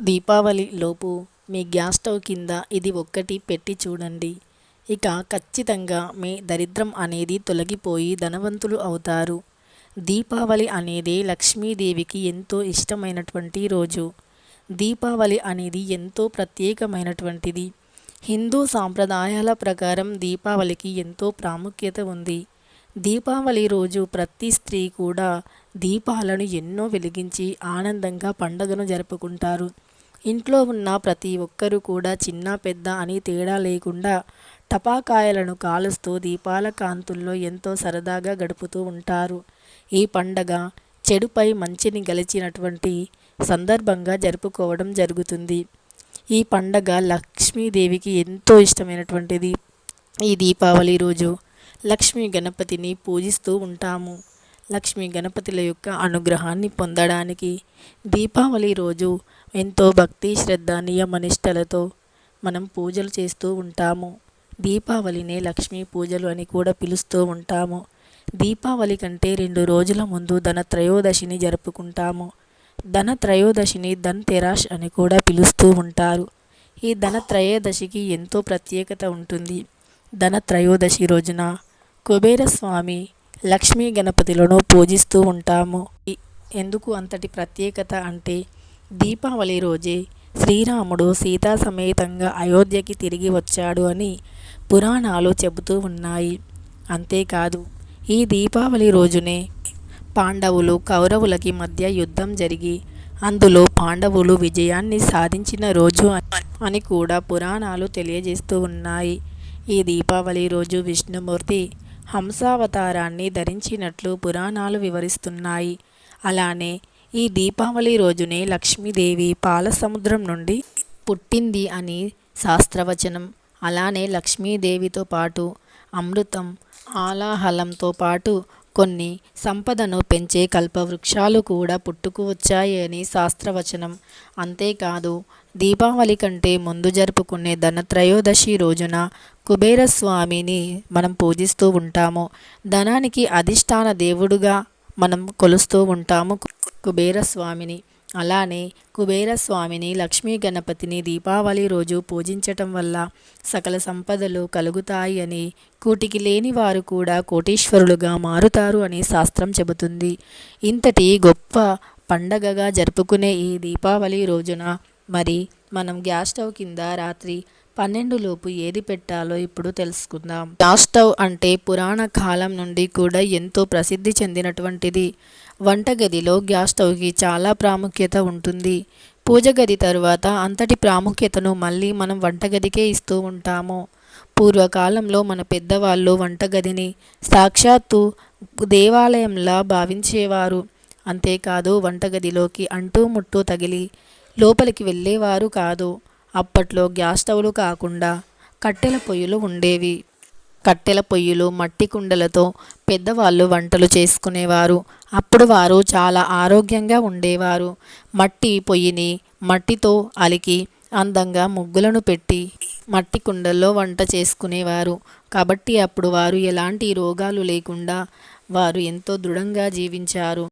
దీపావళి లోపు మీ gas stove కింద ఇది ఒక్కటి పెట్టి చూడండి. ఇక ఖచ్చితంగా మీ దరిద్రం అనేది తొలగిపోయి ధనవంతులు అవుతారు. దీపావళి అనేది లక్ష్మీదేవికి ఎంతో ఇష్టమైనటువంటి రోజు. దీపావళి అనేది ఎంతో ప్రత్యేకమైనటువంటిది. హిందూ సాంప్రదాయాల ప్రకారం దీపావళికి ఎంతో ప్రాముఖ్యత ఉంది. దీపావళి రోజు ప్రతి స్త్రీ కూడా దీపాలను ఎన్నో వెలిగించి ఆనందంగా పండుగను జరుపుకుంటారు. ఇంట్లో ఉన్న ప్రతి ఒక్కరూ కూడా చిన్న పెద్ద అని తేడా లేకుండా టపాకాయలను కాలుస్తూ దీపాల కాంతుల్లో ఎంతో సరదాగా గడుపుతూ ఉంటారు. ఈ పండగ చెడుపై మంచిని గెలిచినటువంటి సందర్భంగా జరుపుకోవడం జరుగుతుంది. ఈ పండగ లక్ష్మీదేవికి ఎంతో ఇష్టమైనటువంటిది. ఈ దీపావళి రోజు లక్ష్మీ గణపతిని పూజిస్తూ ఉంటాము. లక్ష్మీ గణపతుల యొక్క అనుగ్రహాన్ని పొందడానికి దీపావళి రోజు ఎంతో భక్తి శ్రద్ధ నియమనిష్టలతో మనం పూజలు చేస్తూ ఉంటాము. దీపావళినే లక్ష్మీ పూజలు అని కూడా పిలుస్తూ ఉంటాము. దీపావళి కంటే రెండు రోజుల ముందు ధన త్రయోదశిని జరుపుకుంటాము. ధన త్రయోదశిని ధన్ తెరాష్ అని కూడా పిలుస్తూ ఉంటారు. ఈ ధన త్రయోదశికి ఎంతో ప్రత్యేకత ఉంటుంది. ధన త్రయోదశి రోజున కుబేరస్వామి లక్ష్మీ గణపతులను పూజిస్తూ ఉంటాము. ఎందుకు అంతటి ప్రత్యేకత అంటే దీపావళి రోజే శ్రీరాముడు సీతా సమేతంగా అయోధ్యకి తిరిగి వచ్చాడు అని పురాణాలు చెబుతూ ఉన్నాయి. అంతేకాదు ఈ దీపావళి రోజునే పాండవులు కౌరవులకి మధ్య యుద్ధం జరిగి అందులో పాండవులు విజయాన్ని సాధించిన రోజు అని కూడా పురాణాలు తెలియజేస్తూ ఉన్నాయి. ఈ దీపావళి రోజు విష్ణుమూర్తి హంసావతారాన్ని ధరించినట్లు పురాణాలు వివరిస్తున్నాయి. అలానే ఈ దీపావళి రోజునే లక్ష్మీదేవి పాల సముద్రం నుండి పుట్టింది అని శాస్త్రవచనం. అలానే లక్ష్మీదేవితో పాటు అమృతం ఆలాహలంతో పాటు కొన్ని సంపదను పెంచే కల్పవృక్షాలు కూడా పుట్టుకు వచ్చాయి అని శాస్త్రవచనం. అంతేకాదు దీపావళి కంటే ముందు జరుపుకునే ధనత్రయోదశి రోజున కుబేరస్వామిని మనం పూజిస్తూ ఉంటాము. ధనానికి అధిష్టాన దేవుడుగా మనం కొలుస్తూ ఉంటాము. కుబేరస్వామిని. అలానే కుబేరస్వామిని లక్ష్మీ గణపతిని దీపావళి రోజు పూజించటం వల్ల సకల సంపదలు కలుగుతాయి అని కూటికి లేని వారు కూడా కోటీశ్వరులుగా మారుతారు అని శాస్త్రం చెబుతుంది. ఇంతటి గొప్ప పండగగా జరుపుకునే ఈ దీపావళి రోజున మరి మనం గ్యాస్ స్టవ్ కింద రాత్రి పన్నెండు లోపు ఏది పెట్టాలో ఇప్పుడు తెలుసుకుందాం. గ్యాస్ స్టవ్ అంటే పురాణ కాలం నుండి కూడా ఎంతో ప్రసిద్ధి చెందినటువంటిది. వంటగదిలో గ్యాస్ స్టవ్కి చాలా ప్రాముఖ్యత ఉంటుంది. పూజ గది తరువాత అంతటి ప్రాముఖ్యతను మళ్ళీ మనం వంటగదికే ఇస్తూ ఉంటాము. పూర్వకాలంలో మన పెద్దవాళ్ళు వంటగదిని సాక్షాత్తు దేవాలయంలా భావించేవారు. అంతేకాదు వంటగదిలోకి అంటూ ముట్టూ తగిలి లోపలికి వెళ్ళేవారు కాదు. అప్పట్లో గ్యాస్ స్టవ్లు కాకుండా కట్టెల పొయ్యిలు ఉండేవి. కట్టెల పొయ్యిలు మట్టి కుండలతో పెద్దవాళ్ళు వంటలు చేసుకునేవారు. అప్పుడు వారు చాలా ఆరోగ్యంగా ఉండేవారు. మట్టి పొయ్యిని మట్టితో అలికి అందంగా ముగ్గులను పెట్టి మట్టి కుండల్లో వంట చేసుకునేవారు. కాబట్టి అప్పుడు వారు ఎలాంటి రోగాలు లేకుండా వారు ఎంతో దృఢంగా జీవించారు.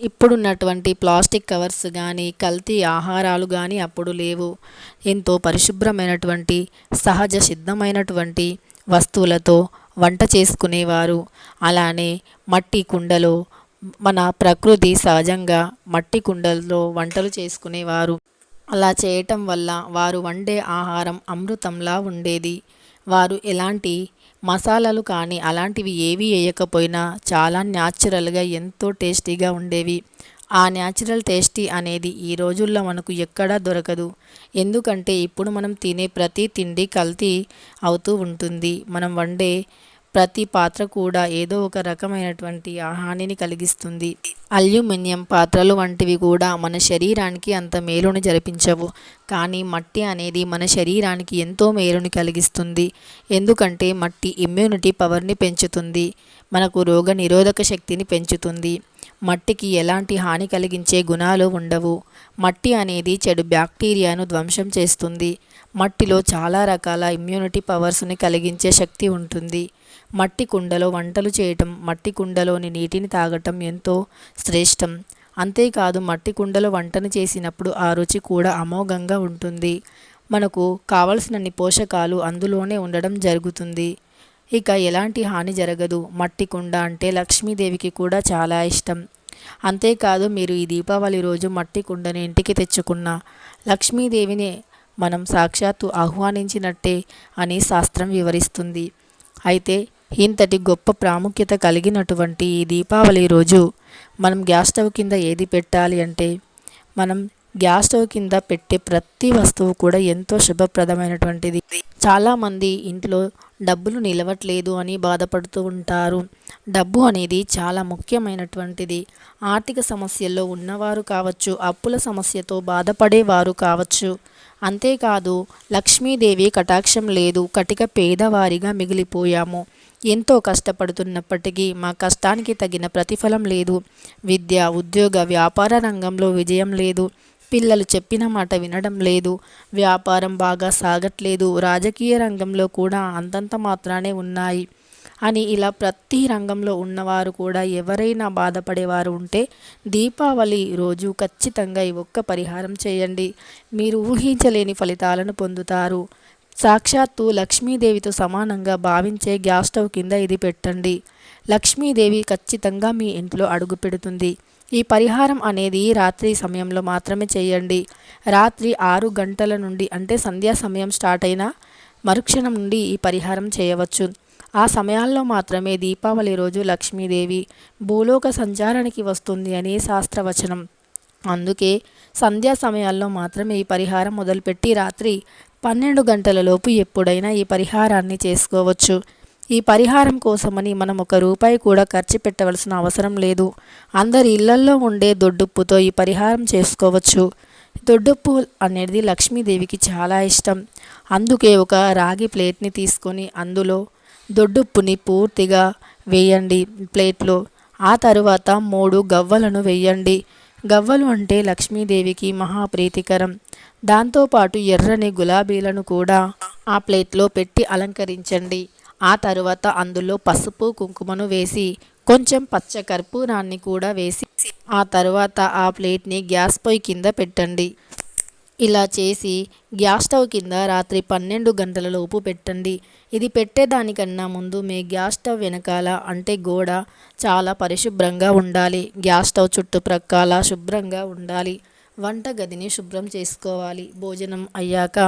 ఇప్పుడున్నటువంటి ప్లాస్టిక్ కవర్స్ కానీ కల్తీ ఆహారాలు కానీ అప్పుడు లేవు. ఎంతో పరిశుభ్రమైనటువంటి సహజ సిద్ధమైనటువంటి వస్తువులతో వంట చేసుకునేవారు. అలానే మట్టి కుండలో మన ప్రకృతి సహజంగా మట్టి కుండల్లో వంటలు చేసుకునేవారు. అలా చేయటం వల్ల వారు వండే ఆహారం అమృతంలా ఉండేది. వారు ఎలాంటి మసాలాలు కానీ అలాంటివి ఏవి వేయకపోయినా చాలా న్యాచురల్గా ఎంతో టేస్టీగా ఉండేవి. ఆ న్యాచురల్ టేస్టీ అనేది ఈ రోజుల్లో మనకు ఎక్కడా దొరకదు. ఎందుకంటే ఇప్పుడు మనం తినే ప్రతి తిండి కల్తీ అవుతూ ఉంటుంది. మనం వండే ప్రతి పాత్ర కూడా ఏదో ఒక రకమైనటువంటి హానిని కలిగిస్తుంది. అల్యూమినియం పాత్రలు వంటివి కూడా మన శరీరానికి అంత మేలును జరిపించవు. కానీ మట్టి అనేది మన శరీరానికి ఎంతో మేలుని కలిగిస్తుంది. ఎందుకంటే మట్టి ఇమ్యూనిటీ పవర్ని పెంచుతుంది. మనకు రోగ నిరోధక శక్తిని పెంచుతుంది. మట్టికి ఎలాంటి హాని కలిగించే గుణాలు ఉండవు. మట్టి అనేది చెడు బ్యాక్టీరియాను ధ్వంసం చేస్తుంది. మట్టిలో చాలా రకాల ఇమ్యూనిటీ పవర్స్ని కలిగించే శక్తి ఉంటుంది. మట్టి కుండలో వంటలు చేయటం మట్టి కుండలోని నీటిని తాగటం ఎంతో శ్రేష్టం. అంతేకాదు మట్టి కుండలో వంటను చేసినప్పుడు ఆ రుచి కూడా అమోఘంగా ఉంటుంది. మనకు కావలసినన్ని పోషకాలు అందులోనే ఉండడం జరుగుతుంది. ఇక ఎలాంటి హాని జరగదు. మట్టి కుండ అంటే లక్ష్మీదేవికి కూడా చాలా ఇష్టం. అంతేకాదు మీరు ఈ దీపావళి రోజు మట్టి కుండని ఇంటికి తెచ్చుకున్న లక్ష్మీదేవిని మనం సాక్షాత్తు ఆహ్వానించినట్టే అని శాస్త్రం వివరిస్తుంది. అయితే ఇంతటి గొప్ప ప్రాముఖ్యత కలిగినటువంటి ఈ దీపావళి రోజు మనం గ్యాస్ స్టవ్ కింద ఏది పెట్టాలి అంటే మనం గ్యాస్ స్టవ్ కింద పెట్టే ప్రతి వస్తువు కూడా ఎంతో శుభప్రదమైనటువంటిది. చాలామంది ఇంట్లో డబ్బులు నిలవట్లేదు అని బాధపడుతూ ఉంటారు. డబ్బు అనేది చాలా ముఖ్యమైనటువంటిది. ఆర్థిక సమస్యల్లో ఉన్నవారు కావచ్చు అప్పుల సమస్యతో బాధపడేవారు కావచ్చు. అంతేకాదు లక్ష్మీదేవి కటాక్షం లేదు కటిక పేదవారిగా మిగిలిపోయాము. ఎంతో కష్టపడుతున్నప్పటికీ మా కష్టానికి తగిన ప్రతిఫలం లేదు. విద్య ఉద్యోగ వ్యాపార రంగంలో విజయం లేదు. పిల్లలు చెప్పిన మాట వినడం లేదు. వ్యాపారం బాగా సాగట్లేదు. రాజకీయ రంగంలో కూడా అంతంత మాత్రానే ఉన్నాయి. అని ఇలా ప్రతి రంగంలో ఉన్నవారు కూడా ఎవరైనా బాధపడేవారు ఉంటే దీపావళి రోజు ఖచ్చితంగా ఈ ఒక్క పరిహారం చేయండి. మీరు ఊహించలేని ఫలితాలను పొందుతారు. సాక్షాత్తు లక్ష్మీదేవితో సమానంగా భావించే గ్యాస్ స్టవ్ కింద ఇది పెట్టండి. లక్ష్మీదేవి ఖచ్చితంగా మీ ఇంట్లో అడుగు పెడుతుంది. ఈ పరిహారం అనేది రాత్రి సమయంలో మాత్రమే చేయండి. రాత్రి ఆరు గంటల నుండి అంటే సంధ్యా సమయం స్టార్ట్ అయిన మరుక్షణం నుండి ఈ పరిహారం చేయవచ్చు. ఆ సమయాల్లో మాత్రమే దీపావళి రోజు లక్ష్మీదేవి భూలోక సంచారానికి వస్తుంది అనే శాస్త్రవచనం. అందుకే సంధ్యా సమయాల్లో మాత్రమే ఈ పరిహారం మొదలుపెట్టి రాత్రి పన్నెండు గంటలలోపు ఎప్పుడైనా ఈ పరిహారాన్ని చేసుకోవచ్చు. ఈ పరిహారం కోసమని మనం ఒక రూపాయి కూడా ఖర్చు పెట్టవలసిన అవసరం లేదు. అందరి ఇళ్ళల్లో ఉండే దొడ్డుప్పుతో ఈ పరిహారం చేసుకోవచ్చు. దొడ్డుప్పు అనేది లక్ష్మీదేవికి చాలా ఇష్టం. అందుకే ఒక రాగి ప్లేట్ని తీసుకొని అందులో దొడ్డుప్పుని పూర్తిగా వేయండి ప్లేట్లో. ఆ తరువాత మూడు గవ్వలను వేయండి. గవ్వలు అంటే లక్ష్మీదేవికి మహాప్రీతికరం. దాంతోపాటు ఎర్రని గులాబీలను కూడా ఆ ప్లేట్లో పెట్టి అలంకరించండి. ఆ తరువాత అందులో పసుపు కుంకుమను వేసి కొంచెం పచ్చ కర్పూరాన్ని కూడా వేసి ఆ తరువాత ఆ ప్లేట్ని గ్యాస్ పొయ్యి కింద పెట్టండి. ఇలా చేసి గ్యాస్ స్టవ్ కింద రాత్రి పన్నెండు గంటల లోపు పెట్టండి. ఇది పెట్టేదానికన్నా ముందు మీ గ్యాస్ స్టవ్ వెనకాల అంటే గోడ చాలా పరిశుభ్రంగా ఉండాలి. గ్యాస్ స్టవ్ చుట్టుప్రక్కల శుభ్రంగా ఉండాలి. వంటగదిని శుభ్రం చేసుకోవాలి. భోజనం అయ్యాక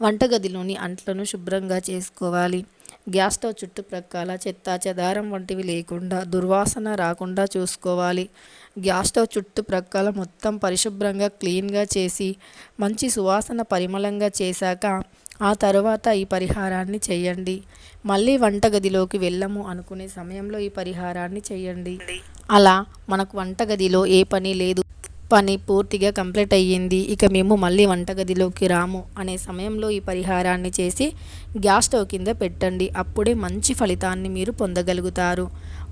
వంటగదిలోని అంట్లను శుభ్రంగా చేసుకోవాలి. గ్యాస్ స్టవ్ చుట్టుప్రక్కల చెత్త చెదారం వంటివి లేకుండా దుర్వాసన రాకుండా చూసుకోవాలి. గ్యాస్ స్టవ్ చుట్టుప్రక్కల మొత్తం పరిశుభ్రంగా క్లీన్గా చేసి మంచి సువాసన పరిమళంగా చేశాక ఆ తర్వాత ఈ పరిహారాన్ని చేయండి. మళ్ళీ వంటగదిలోకి వెళ్ళము అనుకునే సమయంలో ఈ పరిహారాన్ని చేయండి. అలా మనకు వంటగదిలో ఏ పని లేదు. పని పూర్తిగా కంప్లీట్ అయ్యింది. ఇక మేము మళ్ళీ వంటగదిలోకి రాము అనే సమయంలో ఈ పరిహారాన్ని చేసి గ్యాస్ స్టవ్ కింద పెట్టండి. అప్పుడే మంచి ఫలితాన్ని మీరు పొందగలుగుతారు.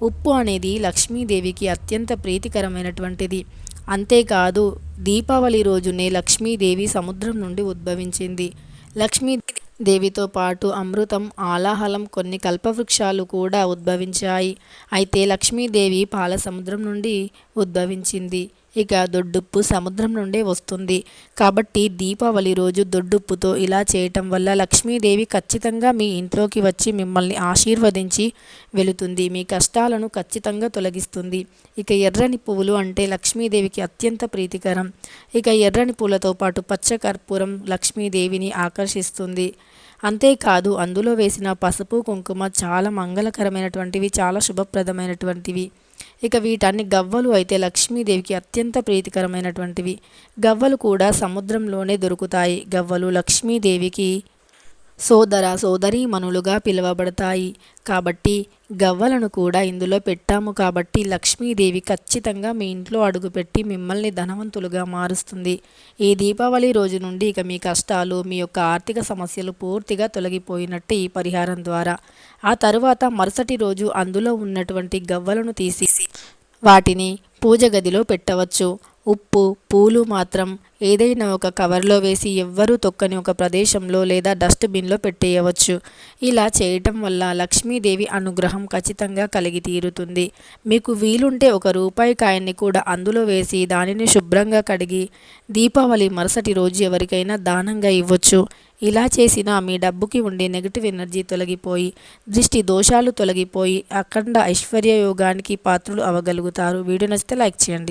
ఉప్పు అనేది లక్ష్మీదేవికి అత్యంత ప్రీతికరమైనటువంటిది. అంతేకాదు దీపావళి రోజునే లక్ష్మీదేవి సముద్రం నుండి ఉద్భవించింది. లక్ష్మీ దేవితో పాటు అమృతం ఆలాహలం కొన్ని కల్పవృక్షాలు కూడా ఉద్భవించాయి. అయితే లక్ష్మీదేవి పాల సముద్రం నుండి ఉద్భవించింది. ఇక దొడ్డుప్పు సముద్రం నుండే వస్తుంది. కాబట్టి దీపావళి రోజు దొడ్డుప్పుతో ఇలా చేయటం వల్ల లక్ష్మీదేవి ఖచ్చితంగా మీ ఇంట్లోకి వచ్చి మిమ్మల్ని ఆశీర్వదించి వెళుతుంది. మీ కష్టాలను ఖచ్చితంగా తొలగిస్తుంది. ఇక ఎర్రని పువ్వులు అంటే లక్ష్మీదేవికి అత్యంత ప్రీతికరం. ఇక ఎర్రని పూలతో పాటు పచ్చ కర్పూరం లక్ష్మీదేవిని ఆకర్షిస్తుంది. అంతేకాదు అందులో వేసిన పసుపు కుంకుమ చాలా మంగళకరమైనటువంటివి చాలా శుభప్రదమైనటువంటివి. ఇక వీటన్ని గవ్వలు అయితే లక్ష్మీదేవికి అత్యంత ప్రీతికరమైనటువంటివి. గవ్వలు కూడా సముద్రంలోనే దొరుకుతాయి. గవ్వలు లక్ష్మీదేవికి సోదర సోదరీమణులుగా పిలువబడతాయి. కాబట్టి గవ్వలను కూడా ఇందులో పెట్టాము కాబట్టి లక్ష్మీదేవి ఖచ్చితంగా మీ ఇంట్లో అడుగుపెట్టి మిమ్మల్ని ధనవంతులుగా మారుస్తుంది. ఈ దీపావళి రోజు నుండి ఇక మీ కష్టాలు మీ యొక్క ఆర్థిక సమస్యలు పూర్తిగా తొలగిపోయినట్టు ఈ పరిహారం ద్వారా. ఆ తరువాత మరుసటి రోజు అందులో ఉన్నటువంటి గవ్వలను తీసి వాటిని పూజ గదిలో పెట్టవచ్చు. ఉప్పు పూలు మాత్రం ఏదైనా ఒక కవర్లో వేసి ఎవ్వరూ తొక్కని ఒక ప్రదేశంలో లేదా డస్ట్బిన్లో పెట్టేయవచ్చు. ఇలా చేయటం వల్ల లక్ష్మీదేవి అనుగ్రహం ఖచ్చితంగా కలిగి తీరుతుంది. మీకు వీలుంటే ఒక రూపాయి కాయన్ని కూడా అందులో వేసి దానిని శుభ్రంగా కడిగి దీపావళి మరుసటి రోజు ఎవరికైనా దానంగా ఇవ్వచ్చు. ఇలా చేసిన మీ డబ్బుకి ఉండే నెగిటివ్ ఎనర్జీ తొలగిపోయి దృష్టి దోషాలు తొలగిపోయి అఖండ ఐశ్వర్య యోగానికి పాత్రులు అవ్వగలుగుతారు. వీడియో నచ్చితే లైక్ చేయండి.